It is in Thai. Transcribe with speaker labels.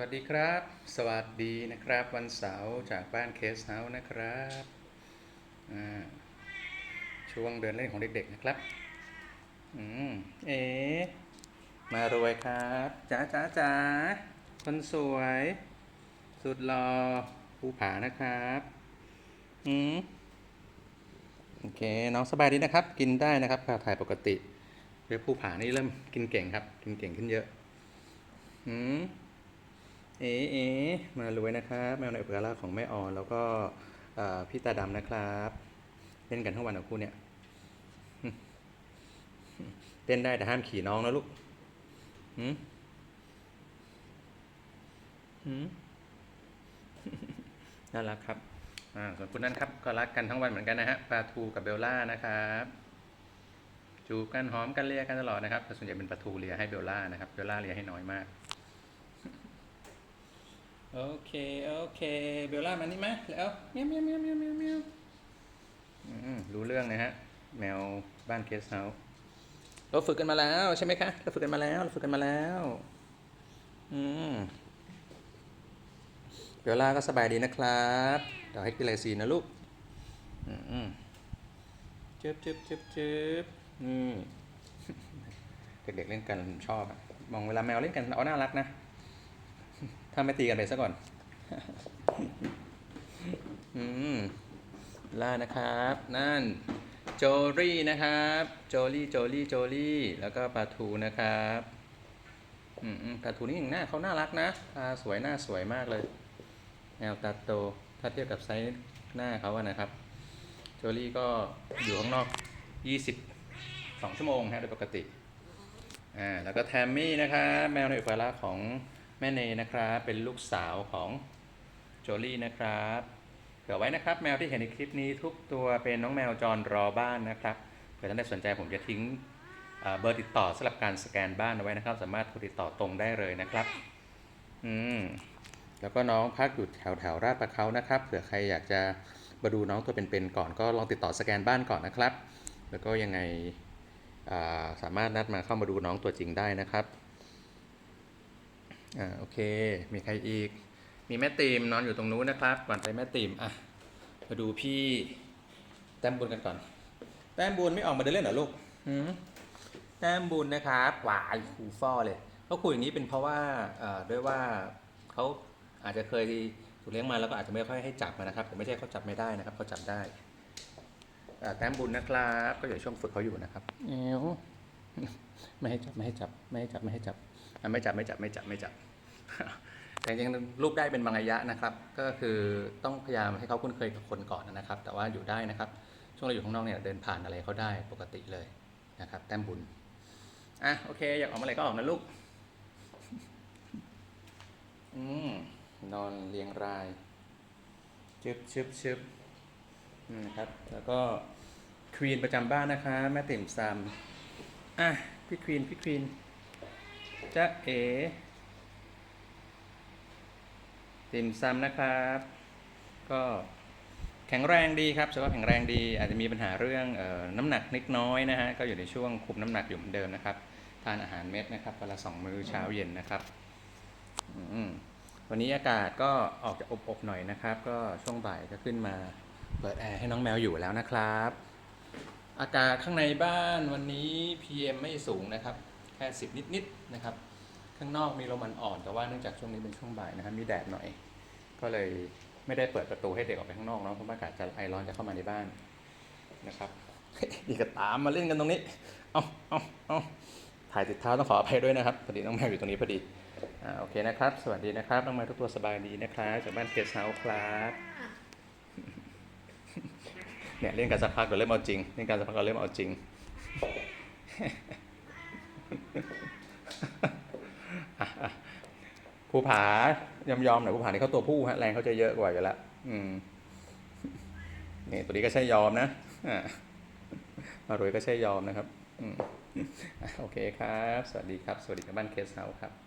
Speaker 1: วัสดีครับ สวัสดีนะครับ วันเสาร์จากบ้านเคสเฮาส์นะครับช่วงเดินเล่นของเด็กๆนะครับอืมเอ๋มารวยครับจ๋าจ๋าจ๋าคนสวย สุดหล่อภูผานะครับอืมโอเค น้องสบายดีนะครับ กินได้นะครับค่าถ่ายปกติเรือภูผานี่เริ่มกินเก่งครับ กินเก่งขึ้นเยอะอืม เอ๋เอ๋มารวยนะครับแมวในอุปการะของแม่ออนแล้วก็พี่ตาดำนะครับเล่นกันทั้งวันกับคู่เนี่ยเต้นได้แต่ห้ามขี่น้องนะลูกหืมหืมน่ารักครับอ่าส่วนคุณนั่นครับ ก็รักกันทั้งวันเหมือนกันนะฮะปลาทูกับเบลล่านะครับจูบกันหอมกันเลียกันตลอดนะครับแต่ส่วนใหญ่เป็นปลาทูเลียให้เบลล่านะครับเบลล่าเลียให้น้อยมาก โอเค โอเค เบลล่ามานี่มาแล้วเมียวเมียวเมียวเมียวเมียวเมียวอืมรู้เรื่องนะฮะ แมวบ้านเคสเฮาส์เราฝึกกันมาแล้วใช่ไหมคะ เราฝึกกันมาแล้วเราฝึกกันมาแล้ว อืมเบลล่าก็สบายดีนะครับเดี๋ยวให้กินไลซีนนะลูกอืมอืมจึ๊บจึ๊บจึ๊บจึ๊บอืมเด็กๆเล่นกันผมชอบอะมองเวลาแมวเล่นกันเอาน่ารักนะ ถ้าไม่ตีกันไปซะก่อน อืมล่านะครับ นั่น โจลี่นะครับ โจลี่ โจลี่ โจลี่ แล้วก็ปลาทูนะครับ อืมปลาทูนี่หน้าเขาน่ารักนะ ตาสวยหน้าสวยมากเลย แนวตาโต ถ้าเทียบกับไซส์หน้าเขาอะนะครับ โจลี่ก็อยู่ข้างนอก22ชั่วโมงฮะโดยปกติ อ่า แล้วก็แทมมี่นะครับ แมวในอุปการะของ แม่เนนะครับเป็นลูกสาวของโจลี่นะครับเผื่อไว้นะครับ แมวที่เห็นในคลิปนี้ทุกตัวเป็นน้องแมวจรรอบ้านนะครับเผื่อท่านใดสนใจผมจะทิ้งเบอร์ติดต่อสำหรับการสแกนบ้านเอาไว้นะครับ สามารถโทรติดต่อตรงได้เลยนะครับอืมแล้วก็น้องพักอยู่แถวแถวราชประเขานะครับเผื่อใครอยากจะมาดูน้องตัวเป็นๆก่อนก็ลองติดต่อสแกนบ้านก่อนนะครับ แล้วก็ยังไงาสามารถนัดมาเข้ามาดูน้องตัวจริงได้นะครับ อ่าโอเค มีใครอีก มีแม่ตีมนอนอยู่ตรงนู้นนะครับก่อนไปแม่ตีมอะมาดูพี่แต้มบุญกันก่อน แต้มบุญไม่ออกมาเดินเล่นเหรอลูกหืมแต้มบุญนะครับหวายคูฟ่อเลยเขาคุยอย่างนี้เป็นเพราะว่าเอ่อด้วยว่าเขาอาจจะเคยถูกเลี้ยงมาแล้วก็อาจจะไม่ค่อยให้จับมานะครับแต่ไม่ใช่เขาจับไม่ได้นะครับเขาจับได้อ่าแต้มบุญนะครับ ก็อยู่ช่วงฝึกเขาอยู่นะครับเอวไม่ให้จับไม่ให้จับไม่ให้จับไม่ให้จับอะ ไม่จับไม่จับไม่จับไม่จับ แต่จริงๆลูกได้เป็นบางระยะนะครับ ก็คือต้องพยายามให้เขาคุ้นเคยกับคนก่อนนะครับ แต่ว่าอยู่ได้นะครับ ช่วงเราอยู่ข้างนอกเนี่ยเดินผ่านอะไรเขาได้ปกติเลยนะครับ แต้มบุญอะโอเค อยากออกมาอะไรก็ออกนะลูก อืมนอนเรียงรายชึบชึบชึบอืมครับ แล้วก็ควีนประจำบ้านนะคะ แม่ติ่มซำอะพี่ควีนพี่ควีน จะเอติ่มซำนะครับ ก็แข็งแรงดีครับสุขภาพแข็งแรงดี อาจจะมีปัญหาเรื่องออน้ำหนักนิดน้อยนะฮะ ก็อยู่ในช่วงคุมน้ำหนักอยู่เหมือนเดิมนะครับ ทานอาหารเม็ดนะครับวันละสองมื้อเช้าเย็นนะครับ วันนี้อากาศก็ออกจะอบๆหน่อยนะครับ ก็ช่วงบ่ายก็ขึ้นมาเปิดแอร์ให้น้องแมวอยู่แล้วนะครับ อากาศข้างในบ้านวันนี้ PM ไม่สูงนะครับ แค่สิบนิดๆนะครับ ข้างนอกมีลมอ่อนแต่ว่าเนื่องจากช่วงนี้เป็นช่วงบ่ายนะครับมีแดดหน่อย ก็เลยไม่ได้เปิดประตูให้เด็กออกไปข้างนอกเนาะเพราะอากาศจะไอร้อนจะเข้ามาในบ้านนะครับดีก็ตามมาเล่นกันตรงนี้ เอาเอาเอาถ่ายติดเท้าต้องขออภัยด้วยนะครับพอดีน้องแมวอยู่ตรงนี้พอดีอ่าโอเคนะครับ สวัสดีนะครับน้องไม้ทุกตัวสบายดีนะครับจากบ้านเกสเฮาส์ครับเนี่ยเล่นกันสักพักเราเริ่มเอาจริงเล่นกันสักพักเราเริ่มเอาจริง ภูผายอมยอมๆหน่อยภูผานี่เขาตัวผู้ฮะแรงเขาจะเยอะกว่าอยู่แล้วอืมนี่ตัวนี้ก็ใช่ยอมนะอ่ามารวยก็ใช่ยอมนะครับ อืมโอเคครับ สวัสดีครับ สวัสดีกับบ้านเคสเฮาส์ครับ